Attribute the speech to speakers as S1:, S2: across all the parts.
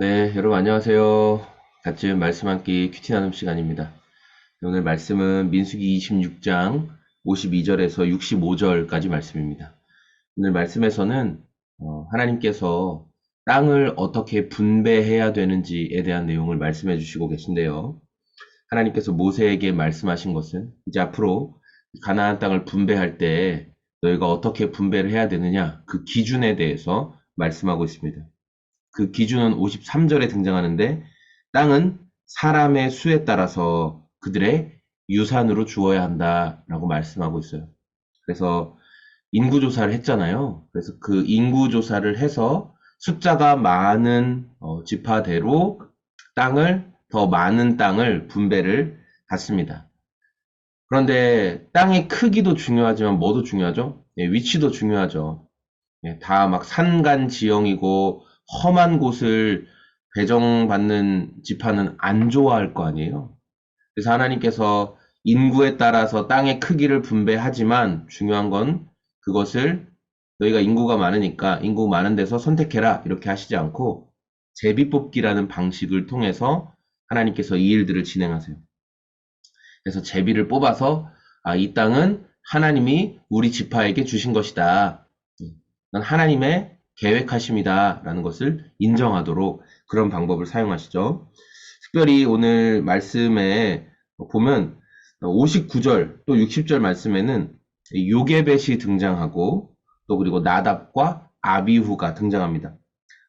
S1: 네, 여러분 안녕하세요. 같이 말씀 함께 큐티 나눔 시간입니다. 오늘 말씀은 민수기 26장 52절에서 65절까지 말씀입니다. 오늘 말씀에서는 어, 하나님께서 땅을 어떻게 분배해야 되는지에 대한 내용을 말씀해 주시고 계신데요. 하나님께서 모세에게 말씀하신 것은 이제 앞으로 가나안 땅을 분배할 때 너희가 어떻게 분배를 해야 되느냐 그 기준에 대해서 말씀하고 있습니다. 그 기준은 53절에 등장하는데 땅은 사람의 수에 따라서 그들의 유산으로 주어야 한다라고 말씀하고 있어요. 그래서 인구 조사를 했잖아요. 그래서 그 인구 조사를 해서 숫자가 많은 어, 지파대로 땅을 더 많은 땅을 분배를 받습니다. 그런데 땅의 크기도 중요하지만 뭐도 중요하죠? 예, 위치도 중요하죠. 예, 다막 산간 지형이고 험한 곳을 배정받는 지파는 안 좋아할 거 아니에요. 그래서 하나님께서 인구에 따라서 땅의 크기를 분배하지만 중요한 건 그것을 너희가 인구가 많으니까 인구 많은 데서 선택해라 이렇게 하시지 않고 제비뽑기라는 방식을 통해서 하나님께서 이 일들을 진행하세요. 그래서 제비를 뽑아서 아, 이 땅은 하나님이 우리 지파에게 주신 것이다. 난 하나님의 계획하심이다. 라는 것을 인정하도록 그런 방법을 사용하시죠. 특별히 오늘 말씀에 보면 59절 또 60절 말씀에는 요게벳이 등장하고 또 그리고 나답과 아비후가 등장합니다.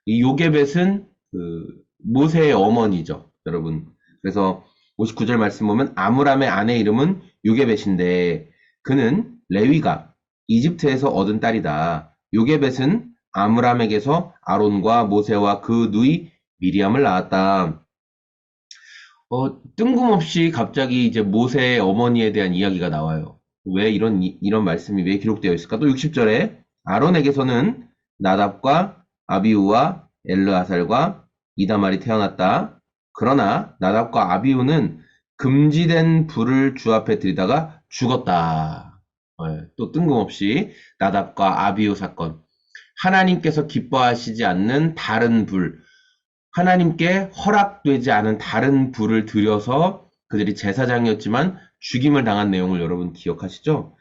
S1: 이 요게벳은 그 모세의 어머니죠. 여러분. 그래서 59절 말씀 보면 아므람의 아내 이름은 요게벳인데 그는 레위가 이집트에서 얻은 딸이다. 요게벳은 아므람에게서 아론과 모세와 그 누이 미리암을 낳았다. 어, 뜬금없이 갑자기 이제 모세의 어머니에 대한 이야기가 나와요. 왜 이런, 이런 말씀이 왜 기록되어 있을까? 또 60절에 아론에게서는 나답과 아비우와 엘르아살과 이다말이 태어났다. 그러나 나답과 아비우는 금지된 불을 주 앞에 들이다가 죽었다. 네, 또 뜬금없이 나답과 아비우 사건. 하나님께서 기뻐하시지 않는 다른 불, 하나님께 허락되지 않은 다른 불을 들여서 그들이 제사장이었지만 죽임을 당한 내용을 여러분 기억하시죠?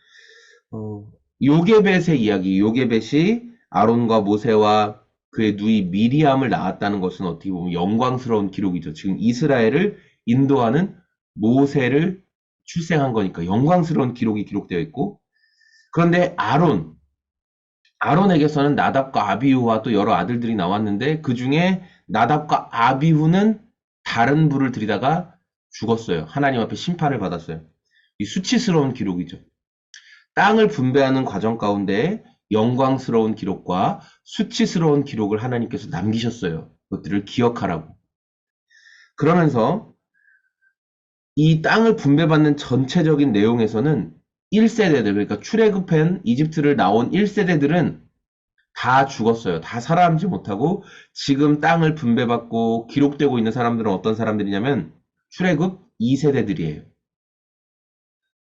S1: 어, 요게벳의 이야기, 요게벳이 아론과 모세와 그의 누이 미리암을 낳았다는 것은 어떻게 보면 영광스러운 기록이죠. 지금 이스라엘을 인도하는 모세를 출생한 거니까 영광스러운 기록이 기록되어 있고 그런데 아론, 아론에게서는 나답과 아비후와 또 여러 아들들이 나왔는데 그 중에 나답과 아비후는 다른 불을 들이다가 죽었어요. 하나님 앞에 심판을 받았어요. 이 수치스러운 기록이죠. 땅을 분배하는 과정 가운데 영광스러운 기록과 수치스러운 기록을 하나님께서 남기셨어요. 그것들을 기억하라고. 그러면서 이 땅을 분배받는 전체적인 내용에서는 1세대들, 그러니까 출애굽한 이집트를 나온 1세대들은 다 죽었어요. 다 살아남지 못하고 지금 땅을 분배받고 기록되고 있는 사람들은 어떤 사람들이냐면 출애굽 2세대들이에요.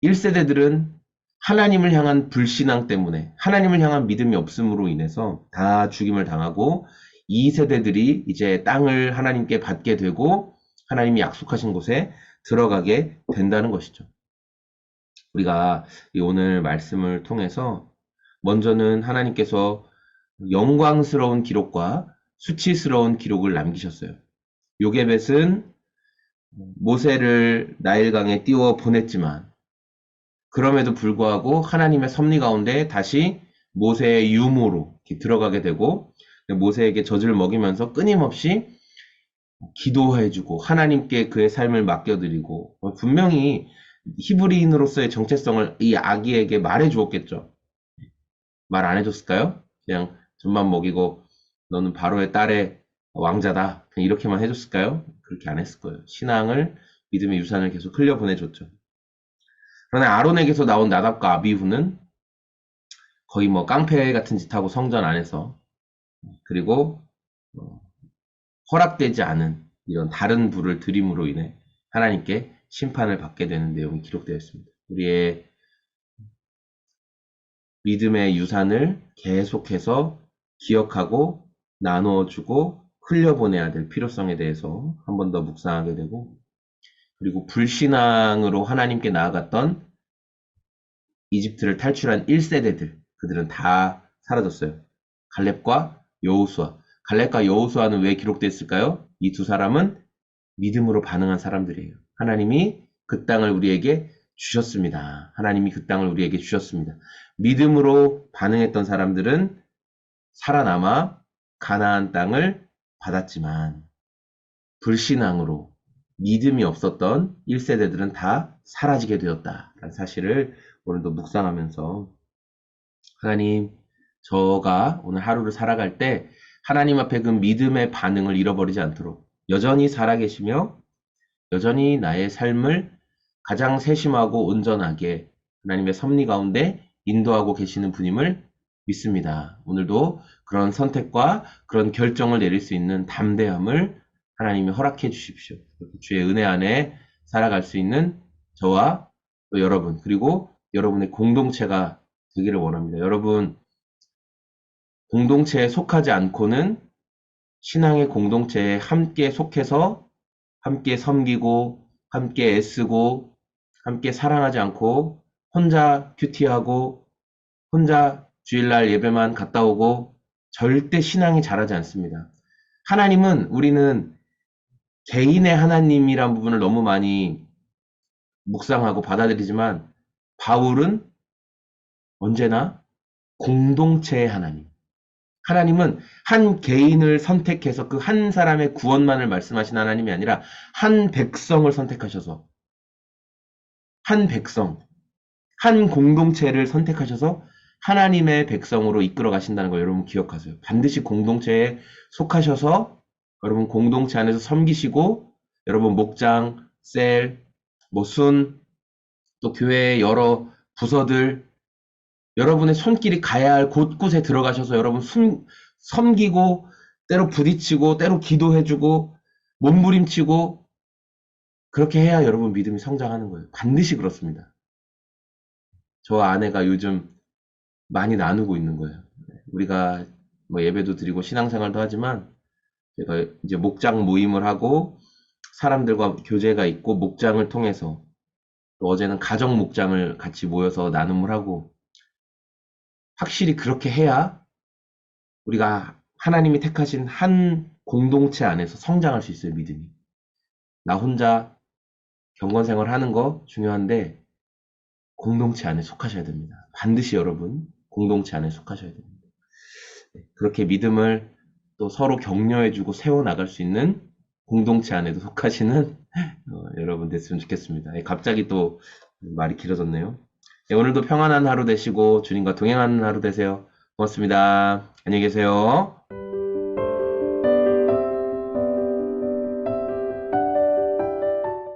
S1: 1세대들은 하나님을 향한 불신앙 때문에 하나님을 향한 믿음이 없음으로 인해서 다 죽임을 당하고 2세대들이 이제 땅을 하나님께 받게 되고 하나님이 약속하신 곳에 들어가게 된다는 것이죠. 우리가 오늘 말씀을 통해서 먼저는 하나님께서 영광스러운 기록과 수치스러운 기록을 남기셨어요. 요게벳은 모세를 나일강에 띄워 보냈지만 그럼에도 불구하고 하나님의 섭리 가운데 다시 모세의 유모로 들어가게 되고 모세에게 젖을 먹이면서 끊임없이 기도해주고 하나님께 그의 삶을 맡겨드리고 분명히 히브리인으로서의 정체성을 이 아기에게 말해 주었겠죠. 말 안 해줬을까요? 그냥 젖만 먹이고 너는 바로의 딸의 왕자다. 그냥 이렇게만 해줬을까요? 그렇게 안 했을 거예요. 신앙을 믿음의 유산을 계속 흘려 보내줬죠. 그러나 아론에게서 나온 나답과 아비후는 거의 뭐 깡패 같은 짓 하고 성전 안에서 그리고 어, 허락되지 않은 이런 다른 불을 들임으로 인해 하나님께 심판을 받게 되는 내용이 기록되어 있습니다. 우리의 믿음의 유산을 계속해서 기억하고 나누어주고 흘려보내야 될 필요성에 대해서 한 번 더 묵상하게 되고, 그리고 불신앙으로 하나님께 나아갔던 이집트를 탈출한 1세대들, 그들은 다 사라졌어요. 갈렙과 여호수아. 갈렙과 여호수아는 왜 기록됐을까요? 이 두 사람은 믿음으로 반응한 사람들이에요. 하나님이 그 땅을 우리에게 주셨습니다. 하나님이 그 땅을 우리에게 주셨습니다. 믿음으로 반응했던 사람들은 살아남아 가나안 땅을 받았지만 불신앙으로 믿음이 없었던 1세대들은 다 사라지게 되었다라는 사실을 오늘도 묵상하면서 하나님 저가 오늘 하루를 살아갈 때 하나님 앞에 그 믿음의 반응을 잃어버리지 않도록 여전히 살아계시며 여전히 나의 삶을 가장 세심하고 온전하게 하나님의 섭리 가운데 인도하고 계시는 분임을 믿습니다. 오늘도 그런 선택과 그런 결정을 내릴 수 있는 담대함을 하나님이 허락해 주십시오. 주의 은혜 안에 살아갈 수 있는 저와 또 여러분, 그리고 여러분의 공동체가 되기를 원합니다. 여러분, 공동체에 속하지 않고는 신앙의 공동체에 함께 속해서 함께 섬기고 함께 애쓰고 함께 사랑하지 않고 혼자 큐티하고 혼자 주일날 예배만 갔다 오고 절대 신앙이 자라지 않습니다. 하나님은 우리는 개인의 하나님이란 부분을 너무 많이 묵상하고 받아들이지만 바울은 언제나 공동체의 하나님. 하나님은 한 개인을 선택해서 그 한 사람의 구원만을 말씀하신 하나님이 아니라 한 백성을 선택하셔서 한 백성, 한 공동체를 선택하셔서 하나님의 백성으로 이끌어 가신다는 걸 여러분 기억하세요. 반드시 공동체에 속하셔서 여러분 공동체 안에서 섬기시고 여러분 목장, 셀, 뭐 순, 또 교회의 여러 부서들 여러분의 손길이 가야 할 곳곳에 들어가셔서 여러분 숨, 섬기고 때로 부딪히고 때로 기도해주고 몸부림치고 그렇게 해야 여러분 믿음이 성장하는 거예요. 반드시 그렇습니다. 저 아내가 요즘 많이 나누고 있는 거예요. 우리가 뭐 예배도 드리고 신앙생활도 하지만 제가 이제 목장 모임을 하고 사람들과 교제가 있고 목장을 통해서 또 어제는 가정 목장을 같이 모여서 나눔을 하고 확실히 그렇게 해야 우리가 하나님이 택하신 한 공동체 안에서 성장할 수 있어요, 믿음이. 나 혼자 경건 생활 하는 거 중요한데 공동체 안에 속하셔야 됩니다. 반드시 여러분 공동체 안에 속하셔야 됩니다. 네, 그렇게 믿음을 또 서로 격려해주고 세워나갈 수 있는 공동체 안에도 속하시는 어, 여러분 됐으면 좋겠습니다. 예, 갑자기 또 말이 길어졌네요. 네, 오늘도 평안한 하루 되시고 주님과 동행하는 하루 되세요. 고맙습니다. 안녕히 계세요.